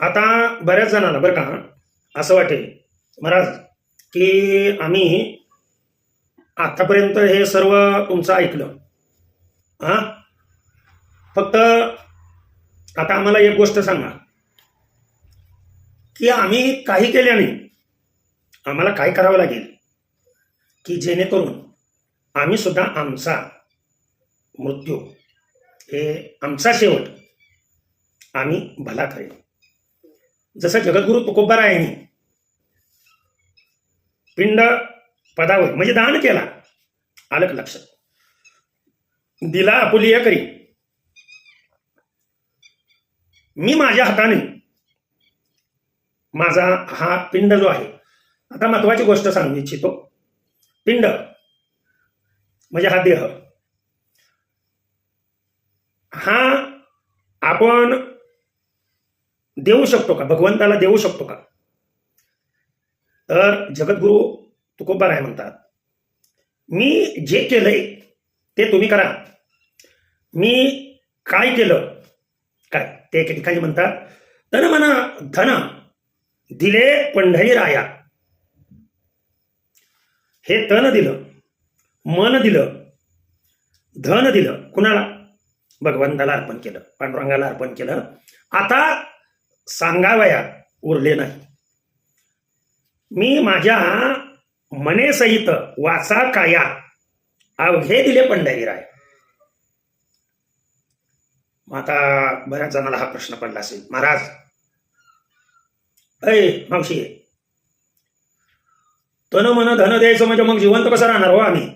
आता बऱ्याच जणांना बरं का असं वाटेल महाराज की आम्ही आतापर्यंत हे सर्व तुमचं ऐकलं. हा? फक्त आता आम्हाला एक गोष्ट सांगा. की आम्ही काही केल्याने आम्हाला काय करावं लागेल की जेणेकरून आम्ही सुद्धा आमचा मृत्यू हे आमचा शेवट आम्ही भला करेल. जसं जगद्गुरु तुकोबारायांनी पिंड पदावर म्हणजे दान केला. आलं का लक्षात? दिला आपुलिया करी. मी माझ्या हाताने माझा हा पिंड जो आहे आता महत्वाची गोष्ट सांगू इच्छितो. पिंड म्हणजे हा देह. हा आपण देऊ शकतो का? भगवंताला देऊ शकतो का? तर जगद्गुरु तुकोबाराय म्हणतात मी जे केलंय ते तुम्ही करा. मी काय केलं? काय? ते एके ठिकाणी म्हणतात तन म्हणा धन दिले पंढरी राया हे तन दिलं मन दिलं धन दिलं. कुणाला? भगवंताला अर्पण केलं पांडुरंगाला अर्पण केलं. आता सांगावया उरले नाही. मी माझ्या मनेसहित वाचा काया अवघे दिले पंढरीराय. मग आता बऱ्याच जणाला हा प्रश्न पडला असेल. महाराज. अय मावशी. तन मन धन द्यायचं म्हणजे मग जिवंत कसं राहणार हो आम्ही?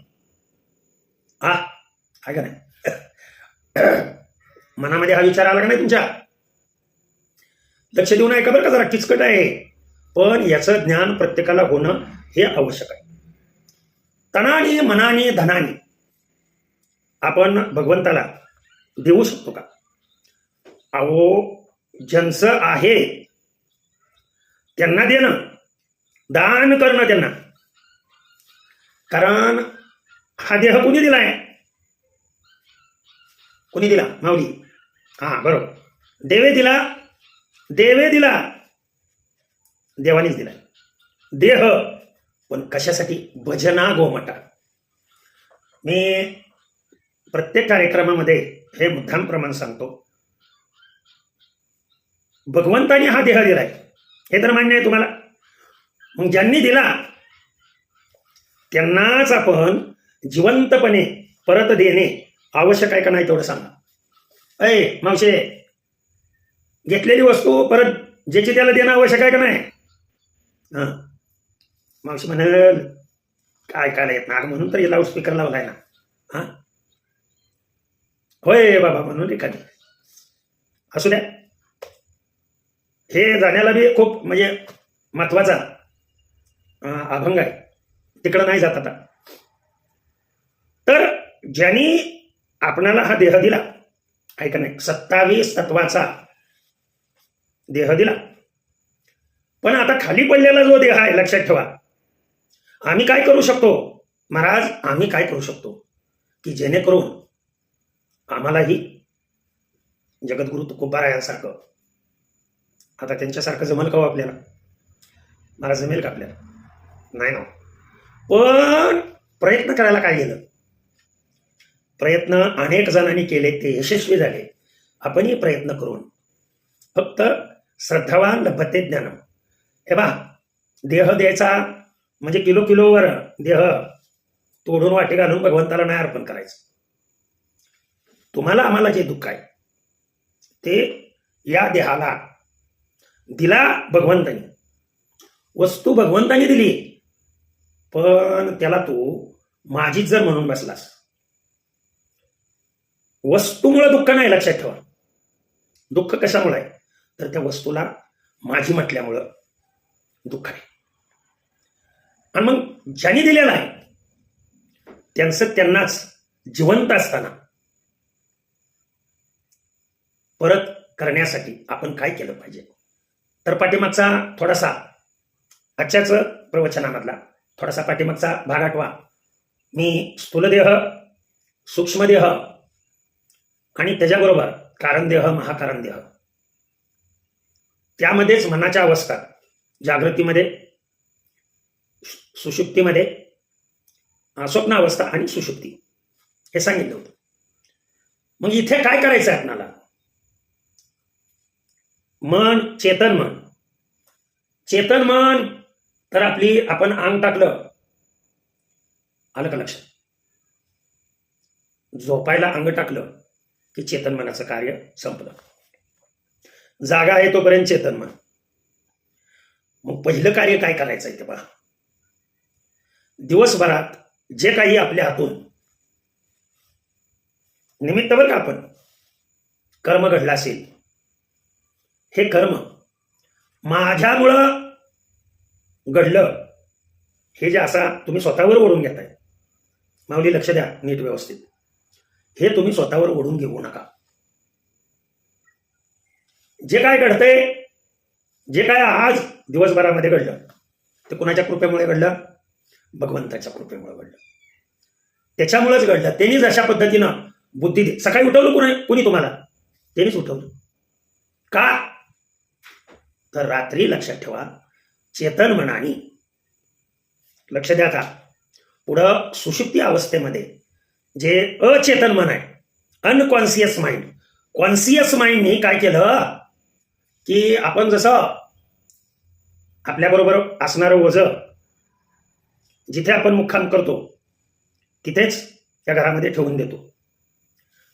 हा आहे का नाही? मनामध्ये हा विचार आला का नाही तुमच्या? लक्ष देऊ नये का बरं का जरा किचकट आहे. पण याचं ज्ञान प्रत्येकाला होणं हे आवश्यक आहे. तनाने मनाने धनाने आपण भगवंताला देऊ शकतो का? अहो ज्यांचं आहे त्यांना देणं दान करणं त्यांना. कारण हा देह कुणी दिलाय? कुणी दिला? माऊली. हा बरोबर. देवे दिला देवे दिला. देवानीच दिला. देह. पण कशासाठी? भजना गोमटा. मी प्रत्येक कार्यक्रमामध्ये हे मुद्दाम प्रमाण सांगतो. भगवंताने हा देह दिलाय. हे तर मान्य आहे तुम्हाला. मग ज्यांनी दिला त्यांनाच आपण जिवंतपणे परत देणे आवश्यक आहे का नाही तेवढं सांगा. अय मावशे घेतलेली वस्तू परत ज्याची त्याला देणं आवश्यक आहे का नाही? हा. मावशी म्हणाल काय काय येत ना म्हणून तर लाऊड स्पीकर लावलाय ना. हा. होय बाबा म्हणून एखादी. असू द्या. हे जाण्याला बी खूप म्हणजे महत्त्वाचा अभंग आहे. तिकडं नाही जात आता. तर ज्यांनी आपणाला हा देह दिला ऐका नाही सत्तावीस तत्वाचा देह दिला. पण आता खाली पडलेला जो देह आहे लक्षात ठेवा. आम्ही काय करू शकतो? महाराज आम्ही काय करू शकतो? की जेणेकरून आम्हालाही जगद्गुरु तुकोबारायांसारखं आता त्यांच्यासारखं जमल का हो आपल्याला? मला जमेल का आपल्याला? नाही ना हो. पण प्रयत्न करायला काय गेलं? प्रयत्न अनेक जणांनी केले ते यशस्वी झाले. आपणही प्रयत्न करून फक्त श्रद्धावान लभते ज्ञानम. हे बा देह द्यायचा म्हणजे किलो किलोवर देह तोडून वाटे घालून भगवंताला नाही अर्पण करायचं. तुम्हाला आम्हाला जे दुःख आहे ते या देहाला दिला भगवंतानी. वस्तू भगवंतानी दिली पण त्याला तू माझीच जर म्हणून बसलास. वस्तूमुळे दुःख नाही लक्षात ठेवा. दुःख कशामुळे आहे? तर त्या वस्तूला माझी म्हटल्यामुळं दुःख आहे. आणि मग ज्यांनी दिलेलं आहे त्यांचं त्यांनाच जिवंत असताना परत करण्यासाठी आपण काय केलं पाहिजे? तर पाठीमागचा थोडासा आजच्याच प्रवचनामधला थोडासा पाठीमागचा भाग आठवा. मी स्थूलदेह सूक्ष्मदेह आणि त्याच्याबरोबर कारणदेह महाकारणदेह त्यामध्येच मनाच्या अवस्था जागृतीमध्ये सुशुक्तीमध्ये सुषुप्तीमध्ये अवस्था स्वप्नावस्था आणि सुषुप्ती हे सांगितलं होतं. मग इथे काय करायचं आहे आपणाला? मन चेतन मन. चेतन मन तर आपली आपण अंग टाकलं आलं का लक्षात? झोपायला अंग टाकलं की चेतन मनाचं कार्य संपलं. जागा आहे तोपर्यंत चेतन मन मग पहिलं कार्य काय करायचं आहे ते पहा दिवसभरात जे काही आपल्या हातून निमित्त बरं का आपण कर्म घडलं असेल हे कर्म माझ्यामुळं घडलं हे जे असा तुम्ही स्वतःवर ओढून घेताय. माऊली लक्ष द्या नीट व्यवस्थित. हे तुम्ही स्वतःवर ओढून घेऊ नका. जे काय घडतंय जे काय आज दिवसभरामध्ये घडलं ते कुणाच्या कृपेमुळे घडलं? भगवंताच्या कृपेमुळे घडलं. त्याच्यामुळेच घडलं. त्यांनीच अशा पद्धतीनं बुद्धी सकाळी उठवलं कुणी कुणी तुम्हाला? त्यांनीच उठवलं. का? तर रात्री लक्षात ठेवा चेतन मनाने लक्ष द्या का पुढं सुषुप्ती अवस्थेमध्ये जे अचेतन मन आहे अनकॉन्सियस माइंड कॉन्सियस माइंडने काय केलं? की आपण जसं आपल्याबरोबर असणारं वजं जिथे आपण मुक्काम करतो तिथेच त्या घरामध्ये ठेवून देतो.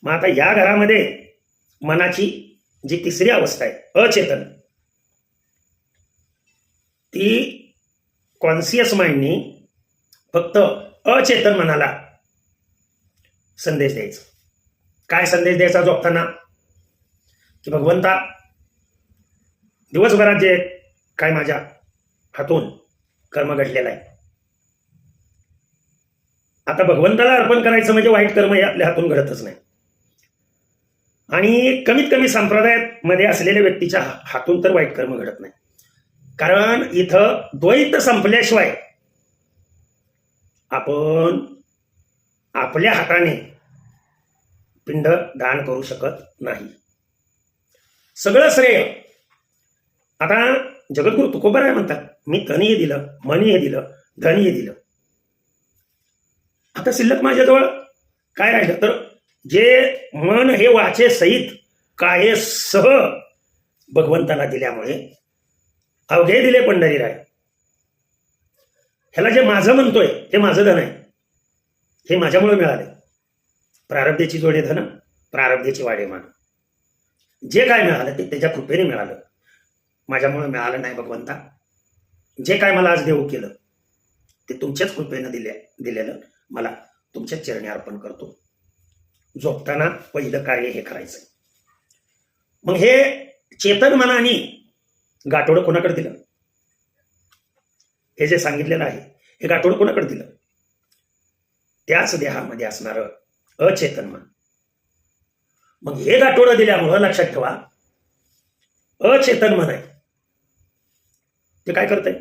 मग आता या घरामध्ये मनाची जी तिसरी अवस्था आहे अचेतन ती कॉन्सियस माइंडनी फक्त अचेतन मनाला संदेश द्यायचा. काय संदेश द्यायचा झोपताना? की भगवंता दिवसभरात जे काय माझ्या हातून कर्म घडलेलं आहे. आता भगवंताला अर्पण करायचं म्हणजे वाईट कर्म हे आपल्या हातून घडतच नाही. आणि कमीत कमी संप्रदायामध्ये असलेल्या व्यक्तीच्या हातून तर वाईट कर्म घडत नाही. कारण इथं द्वैत संपल्याशिवाय आपण आपल्या हाताने पिंड दान करू शकत नाही. सगळं श्रेय आता जगद्गुरु तुकोबराय म्हणतात मी तनही दिलं मनही दिलं धनही दिलं. आता शिल्लक माझ्याजवळ काय राहिलं? तर जे मन हे वाचे सहित काय सह भगवंताला दिल्यामुळे अवघे दिले पंढरीराय. ह्याला जे माझं म्हणतोय हे माझं धन आहे. हे माझ्यामुळे मिळाले. प्रारब्धेची जोडे धन प्रारब्धेची वाडे मान. जे काय मिळालं ते त्याच्या कृपेने मिळालं. माझ्यामुळे मिळालं नाही भगवंता. जे काय मला आज देऊ केलं ते तुमच्याच कृपेनं दिले दिलेलं मला तुमच्या चरणी अर्पण करतो. झोपताना पहिलं कार्य हे करायचं. मग हे चेतन मनाने गाठोडं कोणाकडे दिलं? हे जे सांगितलेलं आहे हे गाठोडं कोणाकडे दिलं? त्याच देहामध्ये असणारं अचेतन मन. मग हे गाठोडं दिल्यामुळं लक्षात ठेवा अचेतन मन आहे. ते काय करतंय?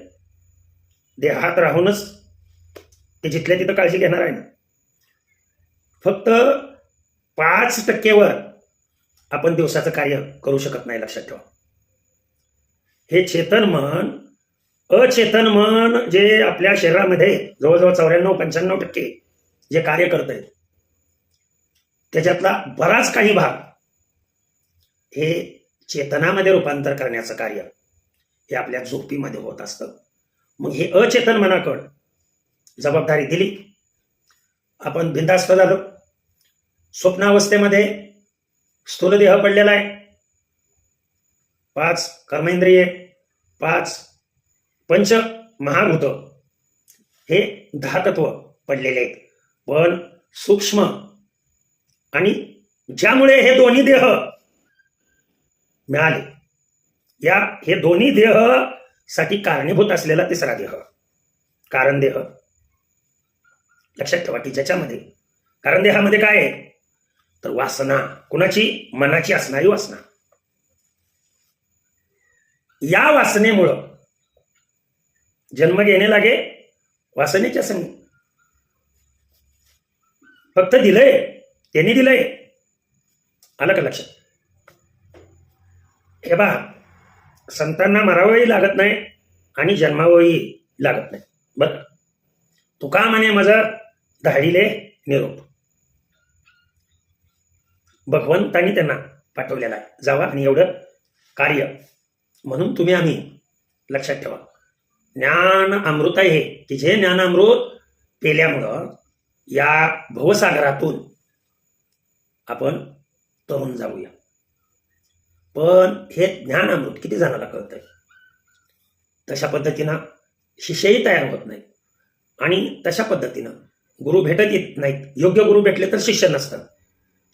देहात राहूनच ते जिथल्या तिथं काळजी घेणार आहे ना. फक्त पाच टक्केवर आपण दिवसाचं कार्य करू शकत नाही लक्षात ठेवा. हे चेतन मन अचेतन मन जे आपल्या शरीरामध्ये जवळजवळ चौऱ्याण्णव पंच्याण्णव टक्के जे कार्य करत आहेत त्याच्यातला बराच काही भाग हे चेतनामध्ये रूपांतर करण्याचं कार्य. हे आपल्या झोपीमध्ये होत असतं. मग हे अचेतन मनाकड जबाबदारी दिली. आपण बिंदास्त झालो. स्वप्नावस्थेमध्ये स्थूलदेह पडलेला आहे. पाच कर्मेंद्रिय पाच पंच महाभूत हे दहा तत्व पडलेले आहेत. पण सूक्ष्म आणि ज्यामुळे हे दोन्ही देह मिळाले. या हे दोन्ही देहसाठी कारणीभूत असलेला तिसरा देह. कारण देह. लक्षात ठेवा की ज्याच्यामध्ये कारण देहामध्ये काय आहे? तर वासना. कुणाची? मनाची असणारी वासना. या वासनेमुळं जन्म घेणे लागे वासनेच्या संग. फक्त दिलंय त्यांनी दिलंय. आलं का लक्षात? हे बा संतांना मरावंही लागत नाही आणि जन्मावंही लागत नाही. बर तुका म्हणे माझं धाडीले निरोप. भगवंतांनी त्यांना पाठवलेला आहे. जावा आणि एवढं कार्य. म्हणून तुम्ही आम्ही लक्षात ठेवा. ज्ञान अमृत आहे हे. की जे ज्ञानामृत पेल्यामुळं या भवसागरातून आपण तरुण जाऊया. पण हे ज्ञान अमृत किती जणाला कळतंय? तशा पद्धतीनं शिष्यही तयार होत नाही आणि तशा पद्धतीनं गुरु भेटत येत नाहीत. योग्य गुरु भेटले तर शिष्य नसतात.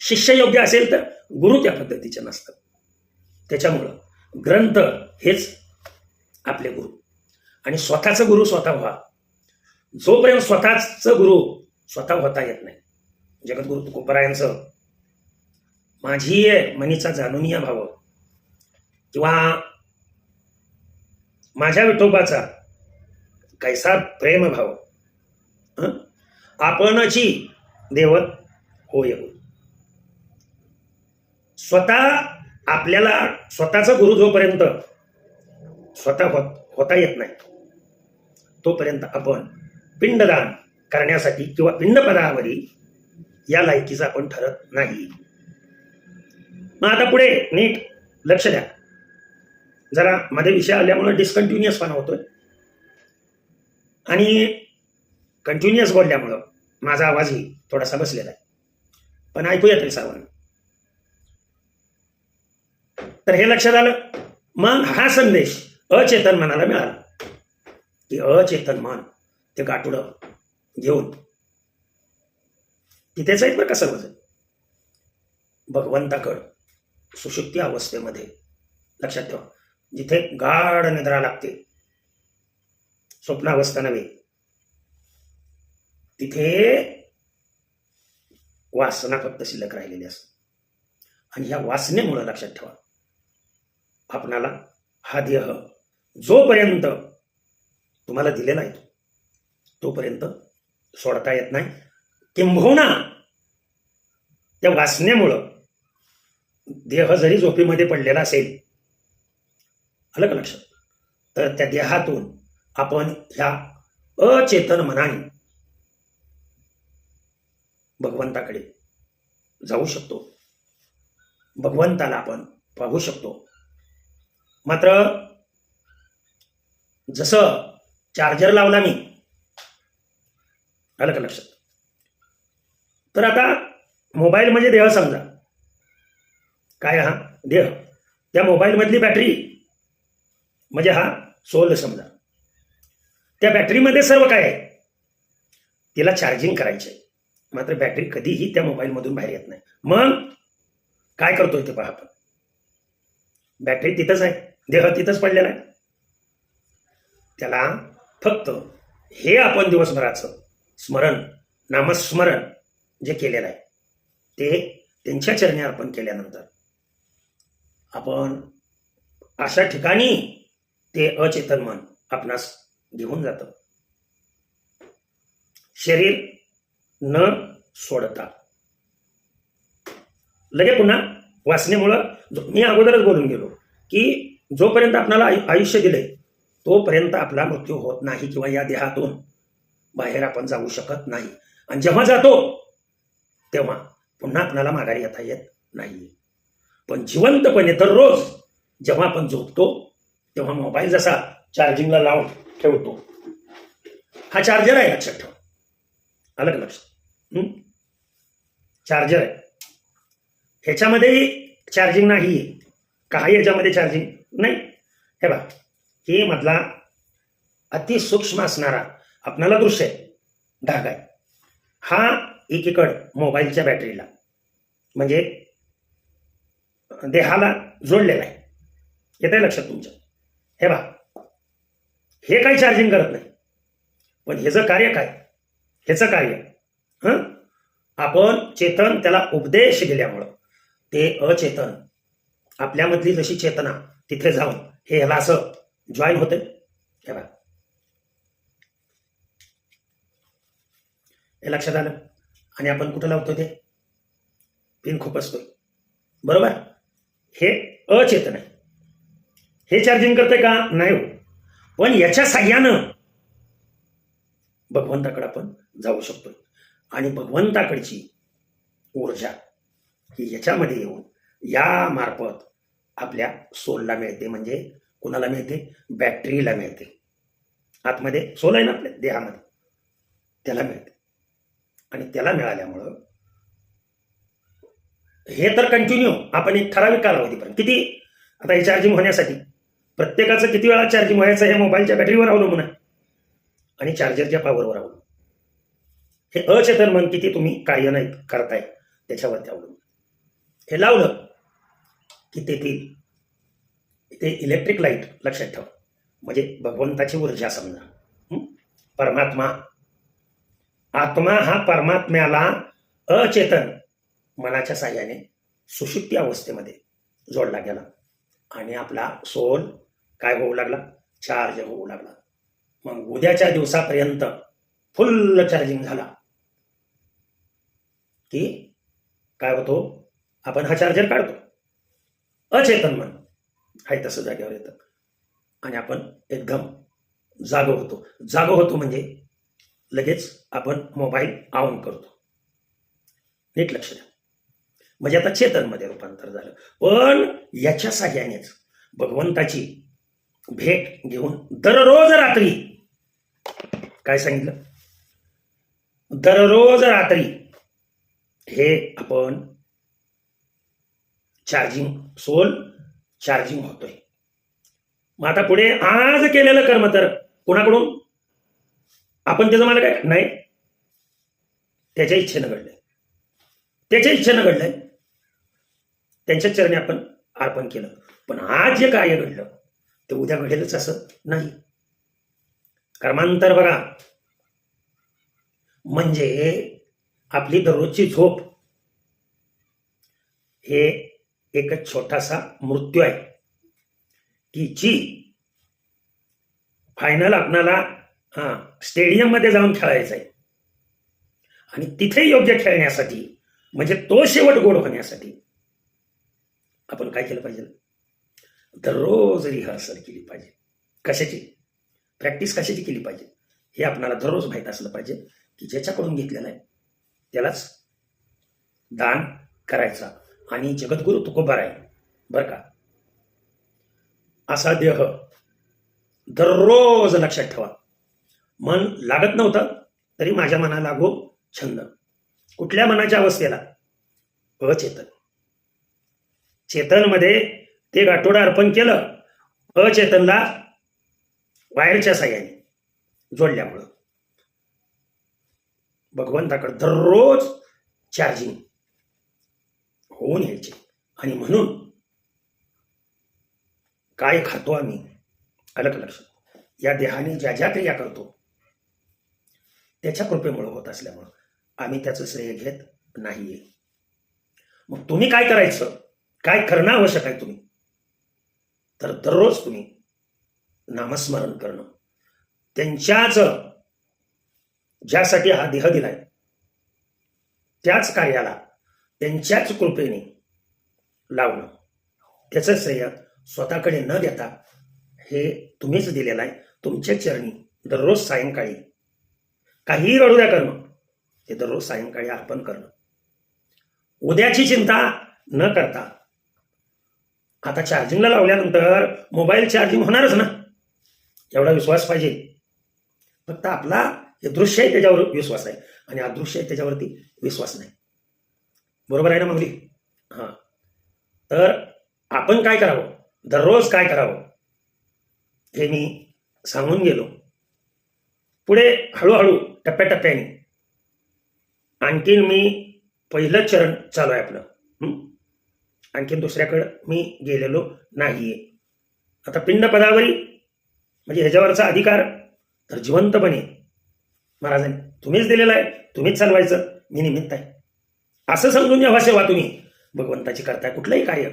शिष्य योग्य असेल तर गुरु त्या पद्धतीचे नसतात. त्याच्यामुळं ग्रंथ हेच आपले गुरु. आणि स्वतःचं गुरु स्वतः व्हा. जोपर्यंत स्वतःच गुरु स्वतः होता येत नाही. जगद्गुरु तुकोबरायांचं माझी आहे मनीचा जाणून या भाव. किंवा माझ्या विठोबाचा कैसा प्रेमभाव आपणची देवत होय. स्वतः आपल्याला स्वतःचा गुरु जोपर्यंत स्वतः होत होता येत नाही तोपर्यंत आपण पिंडदान करण्यासाठी किंवा पिंडपदावरील या लायकीचं आपण ठरत नाही. मग आता पुढे नीट लक्ष द्या. जरा मध्ये विषय आल्यामुळे डिस्कंटिन्युअसपणा होतोय. आणि कंटिन्युअस बोलल्यामुळं माझा आवाजही थोडासा बसलेला आहे. पण ऐकूया तरी सर्वांना. तर हे लक्षात आलं मग हा संदेश अचेतन मनाला मिळाला. की अचेतन मन ते गाठुडं घेऊन. तिथेच आहेत बरं का सर्वजण. भगवंताकड सुशुक्ती अवस्थेमध्ये लक्षात ठेवा. जिथे गाढ निद्रा लागते. स्वप्नावस्था नव्हे. तिथे वासना फक्त शिल्लक राहिलेली असते. आणि ह्या वासनेमुळं लक्षात ठेवा. आपणाला हा देह जोपर्यंत तुम्हाला दिलेला आहे तोपर्यंत सोडता येत नाही. किंबहुना त्या वासनेमुळं देह जरी झोपेमध्ये पडलेला असेल आलं का लक्षात तर त्या देहातून आपण ह्या अचेतन मनाने भगवंताकडे जाऊ शकतो. भगवंताला आपण पाहू शकतो. मात्र जसं चार्जर लावला मी आलं का लक्षात? तर आता मोबाईल म्हणजे देह समजा. काय हा? देह. त्या मोबाईलमधली बॅटरी म्हणजे हा सोल समजा. त्या बॅटरीमध्ये सर्व काय आहे? तिला चार्जिंग करायचे मात्र बॅटरी कधीही त्या मोबाईलमधून बाहेर येत नाही. मग काय करतोय ते पहा आपण. बॅटरी तिथंच आहे. देह तिथंच पडलेला आहे. त्याला फक्त हे आपण दिवसभराचं स्मरण नामस्मरण जे केलेलं आहे ते त्यांच्या चरणी अर्पण केल्यानंतर आपण अशा ठिकाणी ते अचेतन मन आपणास घेऊन जातं. शरीर न सोडता. लगे पुन्हा वासनेमुळं मी अगोदरच बोलून गेलो की जोपर्यंत आपल्याला आयु- आयुष्य दिले तोपर्यंत आपला मृत्यू होत नाही किंवा या देहातून बाहेर आपण जाऊ शकत नाही. आणि जेव्हा जातो तेव्हा पुन्हा आपल्याला माघारी येता येत नाही. पण जिवंतपणे दररोज जेव्हा आपण झोपतो तेव्हा मोबाईल जसा चार्जिंगला लावून ठेवतो. हा चार्जर आहे लक्षात ठेव. आलं का लक्षात? चार्जर आहे. ह्याच्यामध्ये चार्जिंग नाही काही याच्यामध्ये चार्जिंग नाही. हे बघा हे मधला अतिसूक्ष्म असणारा आपणाला दृश्य आहे. धागा आहे. हा एकीकड मोबाईलच्या बॅटरीला म्हणजे देहाला जोडलेला आहे. येत आहे लक्षात तुमच्या हे बा हे काही चार्जिंग करत नाही. पण ह्याचं कार्य काय? ह्याचं कार्य. हं? आपण चेतन त्याला उपदेश दिल्यामुळं ते अचेतन. आपल्यामधली जशी चेतना तिथे जाऊन हे ह्याला असं जॉईन होते हे बघा. हे लक्षात आलं? आणि आपण कुठं लावतो ते? पिन खूप असतो बरोबर? हे अचेतन आहे. हे चार्जिंग करते का? नाही हो. पण याच्या साह्यानं भगवंताकडे आपण जाऊ शकतो आणि भगवंताकडची ऊर्जा ही याच्यामध्ये येऊन या मार्फत आपल्या सोलला मिळते. म्हणजे कुणाला मिळते? बॅटरीला मिळते. आतमध्ये सोल आहे ना आपल्या? देहामध्ये. त्याला मिळते. आणि त्याला मिळाल्यामुळं हे तर कंटिन्यू आपण एक ठराविक कालावधीपर्यंत. किती? आता हे चार्जिंग होण्यासाठी प्रत्येकाचं किती वेळा चार्जिंग व्हायचं हे मोबाईलच्या बॅटरीवर अवलंबून आहे. आणि चार्जरच्या पॉवरवर अवलंबून हे अचेतन मन किती तुम्ही कार्य नाही करताय त्याच्यावरती अवलंबून हे लावलं की तेथील ते इलेक्ट्रिक लाइट लक्षात ठेवा. म्हणजे भगवंताची ऊर्जा समजा. परमात्मा. आत्मा हा परमात्म्याला अचेतन मनाच्या साह्याने सुषुप्ती अवस्थेमध्ये जोडला गेला. आणि आपला सोल काय होऊ लागला? चार्ज होऊ लागला. मग उद्याच्या दिवसापर्यंत फुल्ल चार्जिंग झाला. की काय होतो? आपण हा चार्जर काढतो. अचेतन मन. हाय तसं जागेवर येतं. आणि आपण एकदम जागो होतो. जागो होतो म्हणजे लगेच आपण मोबाईल ऑन करतो. नीट लक्ष द्या. म्हणजे आता चेतनमध्ये रूपांतर झालं. पण याच्या साह्यानेच भगवंताची भेट घेऊन दररोज रात्री काय सांगितलं? दररोज रात्री हे आपण चार्जिंग सोल चार्जिंग होतोय. मग आता पुढे आज केलेलं कर्म तर कोणाकडून? आपण त्याचं मला काय नाही. त्याच्या इच्छेनं घडलंय. त्याच्या इच्छेनं घडलंय. त्यांच्या चरणी आपण अर्पण केलं. पण आज जे कार्य घडलं ते उद्या घडेलच असं नाही. कर्मांतर बघा. म्हणजे आपली दररोजची झोप. हे एक छोटासा मृत्यू आहे. की जी फायनल आपणाला हा स्टेडियममध्ये जाऊन खेळायचं आहे. आणि तिथे योग्य खेळण्यासाठी म्हणजे तो शेवट गोड होण्यासाठी आपण काय केलं पाहिजे? दररोज रिहर्सल केली पाहिजे. कशाची? प्रॅक्टिस कशाची केली पाहिजे? हे आपणाला दररोज माहीत असलं पाहिजे की ज्याच्याकडून घेतलेलं आहे त्यालाच दान करायचा. आणि जगद्गुरु तुकोबार आहे बरं का? असा देह दररोज लक्षात ठेवा. मन लागत नव्हतं तरी माझ्या मनाला लागो छंद. कुठल्या मनाच्या अवस्थेला? अचेतन. चेतनमध्ये ते गाठोडा अर्पण केलं अचेतनला वायरच्या साह्याने जोडल्यामुळं. भगवंताकडे दररोज चार्जिंग होऊन यायचे. आणि म्हणून काय खातो आम्ही? अलग लक्ष. या देहाने ज्या ज्या क्रिया करतो त्याच्या कृपेमुळे होत असल्यामुळं आम्ही त्याचं श्रेय घेत नाहीये. मग तुम्ही काय करायचं? काय करणं आवश्यक आहे तुम्ही? तर दररोज तुम्ही नामस्मरण करणं. त्यांच्याच ज्यासाठी हा देह दिलाय त्याच कार्याला त्यांच्याच कृपेने लावणं. त्याचं श्रेय स्वतःकडे न देता हे तुम्हीच दिलेलं आहे. तुमच्या चरणी दररोज सायंकाळी काहीही रडू द्या करणं ते दररोज सायंकाळी अर्पण करणं. उद्याची चिंता न करता आता चार्जिंगला लावल्यानंतर मोबाईल चार्जिंग होणारच ना? एवढा विश्वास पाहिजे. फक्त आपला हे दृश्य आहे त्याच्यावर विश्वास आहे. आणि अदृश्य आहे त्याच्यावरती विश्वास नाही. बरोबर आहे ना माऊली हां. तर आपण काय करावं? दररोज काय करावं? हे मी सांगून गेलो. पुढे हळूहळू टप्प्याटप्प्याने. आणखीन मी पहिलं चरण चालू आहे आपलं. आणखीन दुसऱ्याकडं मी गेलेलो नाहीये. आता पिंड पदावरी म्हणजे ह्याच्यावरचा अधिकार तर जिवंतपणे महाराजांनी तुम्हीच दिलेला आहे तुम्हीच चालवायचं मी निमित्त आहे. असं समजून जेव्हा सेवा तुम्ही. भगवंताची करताय कुठलंही कार्य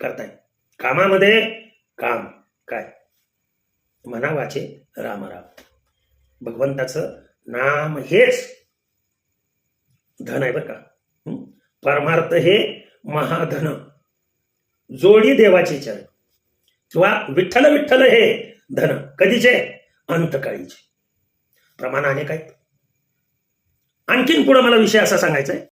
करताय. कामामध्ये काम काय? मनावाचे रामराम. राम राम भगवंताचं नाम हेच धन आहे बरं का? परमार्थ हे महाधन. जोडी देवाचे चरण किंवा विठ्ठल विठ्ठल हे धन. कधीचे? अंतकाळीचे. प्रमाण अनेक आहेत. आणखीन पुढे मला विषय असा सांगायचा आहे